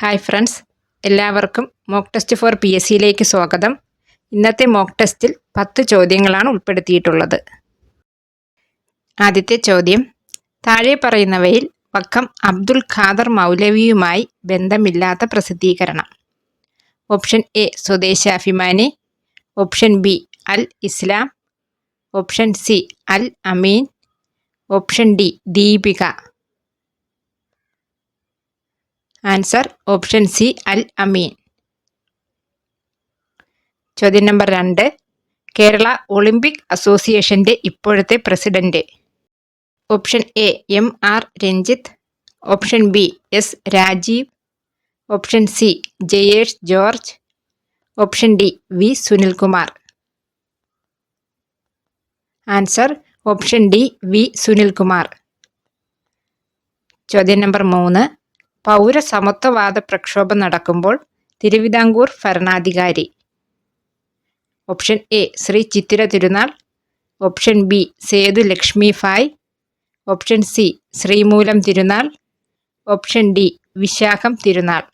Hi friends എല്ലാവർക്കും mock test for P S സിയിലേക്ക് സ്വാഗതം. ഇന്നത്തെ മോക്ക് ടെസ്റ്റിൽ പത്ത് ചോദ്യങ്ങളാണ് ഉൾപ്പെടുത്തിയിട്ടുള്ളത്. ആദ്യത്തെ ചോദ്യം താഴെ പറയുന്നവയിൽ വക്കം അബ്ദുൽ ഖാദർ മൗലവിയുമായി ബന്ധമില്ലാത്ത പ്രസിദ്ധീകരണം. Option A Swadeshabhimani option B Al Islam. Option C Al Ameen. Option D Deepika. Answer option C Al Ameen ചോദ്യം നമ്പർ രണ്ട് കേരള ഒളിമ്പിക് അസോസിയേഷന്റെ ഇപ്പോഴത്തെ president option A M R Ranjith option B S Rajeev option C Jayesh George option D V Sunilkumar answer option D V Sunilkumar ചോദ്യം number മൂന്ന് പൗരസമത്വവാദ പ്രക്ഷോഭം നടക്കുമ്പോൾ തിരുവിതാംകൂർ ഭരണാധികാരി. Option A Sree Chithira Thirunal. Option B Sethu Lakshmi Bayi option C Sreemoolam Thirunal. Option D Vishakham Thirunal.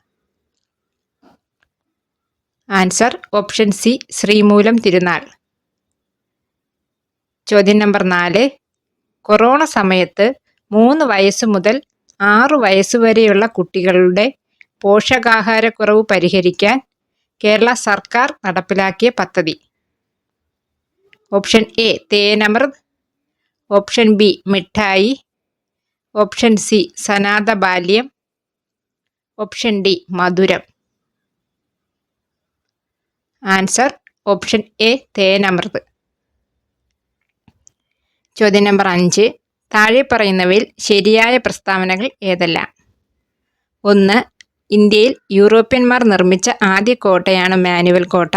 Answer option C Sreemoolam തിരുനാൾ. ചോദ്യം number നാല് corona സമയത്ത് മൂന്ന് വയസ്സ് മുതൽ ആറു വയസ്സുവരെയുള്ള കുട്ടികളുടെ പോഷകാഹാരക്കുറവ് പരിഹരിക്കാൻ കേരള സർക്കാർ നടപ്പിലാക്കിയ പദ്ധതി. Option A Thenamruth. Option B Mittayi. Option C Sanatha Balyam option D Madhuram. Answer option A Thenamruth. ചോദ്യം നമ്പർ അഞ്ച് താഴെ പറയുന്നവയിൽ ശരിയായ പ്രസ്താവനകൾ ഏതെല്ലാം? ഒന്ന് ഇന്ത്യയിൽ യൂറോപ്യന്മാർ നിർമ്മിച്ച ആദ്യ കോട്ടയാണ് മാനുവൽ കോട്ട.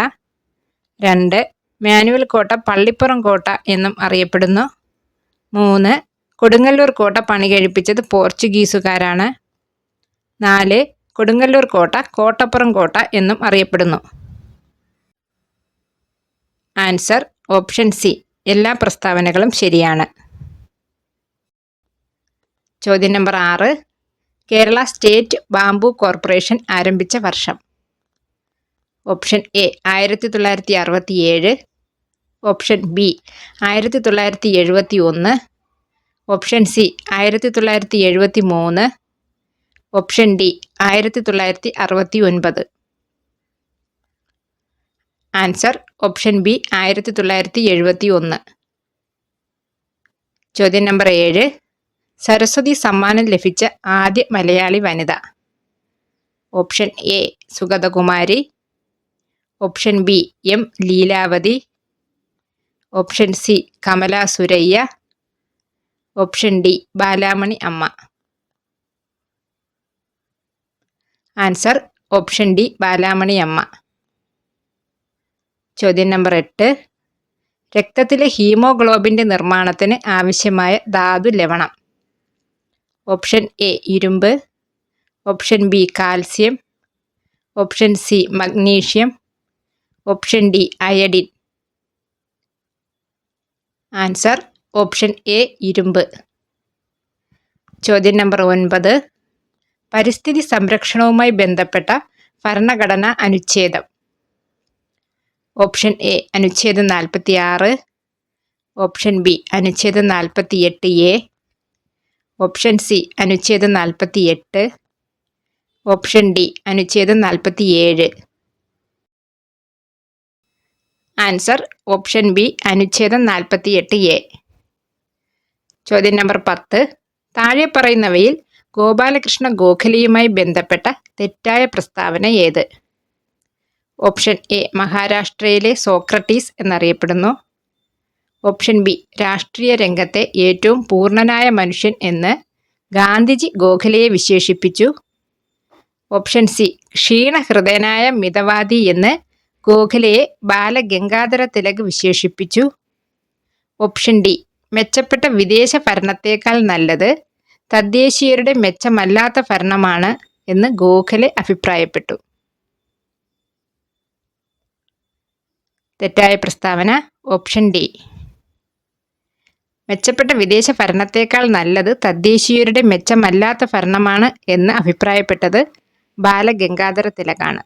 രണ്ട് മാനുവൽ കോട്ട പള്ളിപ്പുറം കോട്ട എന്നും അറിയപ്പെടുന്നു. മൂന്ന് കൊടുങ്ങല്ലൂർ കോട്ട പണി കഴിപ്പിച്ചത് പോർച്ചുഗീസുകാരാണ്. നാല് കൊടുങ്ങല്ലൂർ കോട്ട കോട്ടപ്പുറം കോട്ട എന്നും അറിയപ്പെടുന്നു. Answer option C. എല്ലാ പ്രസ്താവനകളും ശരിയാണ്. ചോദ്യം നമ്പർ ആറ്. കേരള സ്റ്റേറ്റ് ബാംബു കോർപ്പറേഷൻ ആരംഭിച്ച വർഷം. ഓപ്ഷൻ എ ആയിരത്തി തൊള്ളായിരത്തി അറുപത്തി ഏഴ് ഓപ്ഷൻ ബി ആയിരത്തി തൊള്ളായിരത്തി എഴുപത്തി ഒന്ന് ഓപ്ഷൻ സി ആയിരത്തി തൊള്ളായിരത്തി എഴുപത്തി മൂന്ന് ഓപ്ഷൻ ഡി ആയിരത്തി തൊള്ളായിരത്തി അറുപത്തി ഒൻപത് ആൻസർ ഓപ്ഷൻ ബി ആയിരത്തി തൊള്ളായിരത്തി എഴുപത്തി ഒന്ന് ചോദ്യം നമ്പർ ഏഴ്. സരസ്വതി സമ്മാനം ലഭിച്ച ആദ്യ മലയാളി വനിത. Option A Sugathakumari. Option B M Leelavathi. Option C Kamala Surayya. Option D Balamani Amma. Answer option D Balamani അമ്മ. ചോദ്യം നമ്പർ എട്ട്. രക്തത്തിലെ ഹീമോഗ്ലോബിന്റെ നിർമ്മാണത്തിന് ആവശ്യമായ ധാതു ലവണം. ഓപ്ഷൻ എ ഇരുമ്പ്. Option B calcium option C magnesium option D iodine answer option A ഇരുമ്പ്. ചോദ്യം നമ്പർ ഒൻപത്. പരിസ്ഥിതി സംരക്ഷണവുമായി ബന്ധപ്പെട്ട ഭരണഘടന അനുച്ഛേദം. ഓപ്ഷൻ എ അനുച്ഛേദം നാൽപ്പത്തി ആറ് ഓപ്ഷൻ ബി അനുച്ഛേദം നാൽപ്പത്തി എട്ട് എ ഓപ്ഷൻ സി അനുച്ഛേദം നാൽപ്പത്തി എട്ട് ഓപ്ഷൻ ഡി അനുച്ഛേദം നാൽപ്പത്തി ഏഴ് ആൻസർ ഓപ്ഷൻ ബി അനുച്ഛേദം നാൽപ്പത്തി എട്ട് എ ചോദ്യം നമ്പർ പത്ത്. താഴെ പറയുന്നവയിൽ ഗോപാലകൃഷ്ണ ഗോഖലെയുമായി ബന്ധപ്പെട്ട തെറ്റായ പ്രസ്താവന ഏത്? ഓപ്ഷൻ എ മഹാരാഷ്ട്രയിലെ സോക്രട്ടീസ് എന്നറിയപ്പെടുന്നു. ഓപ്ഷൻ ബി രാഷ്ട്രീയ രംഗത്തെ ഏറ്റവും പൂർണനായ മനുഷ്യൻ എന്ന് ഗാന്ധിജി ഗോഖലയെ വിശേഷിപ്പിച്ചു. ഓപ്ഷൻ സി ക്ഷീണഹൃദയനായ മിതവാദി എന്ന് ഗോഖലയെ ബാലഗംഗാധര തിലക് വിശേഷിപ്പിച്ചു. ഓപ്ഷൻ ഡി മെച്ചപ്പെട്ട വിദേശ ഭരണത്തേക്കാൾ നല്ലത് തദ്ദേശീയരുടെ മെച്ചമല്ലാത്ത ഭരണമാണ് എന്ന് ഗോഖലെ അഭിപ്രായപ്പെട്ടു. തെറ്റായ പ്രസ്താവന ഓപ്ഷൻ ഡി മെച്ചപ്പെട്ട വിദേശ ഭരണത്തേക്കാൾ നല്ലത് തദ്ദേശീയരുടെ മെച്ചമല്ലാത്ത ഭരണമാണ് എന്ന് അഭിപ്രായപ്പെട്ടത് ബാലഗംഗാധര തിലകാണ്.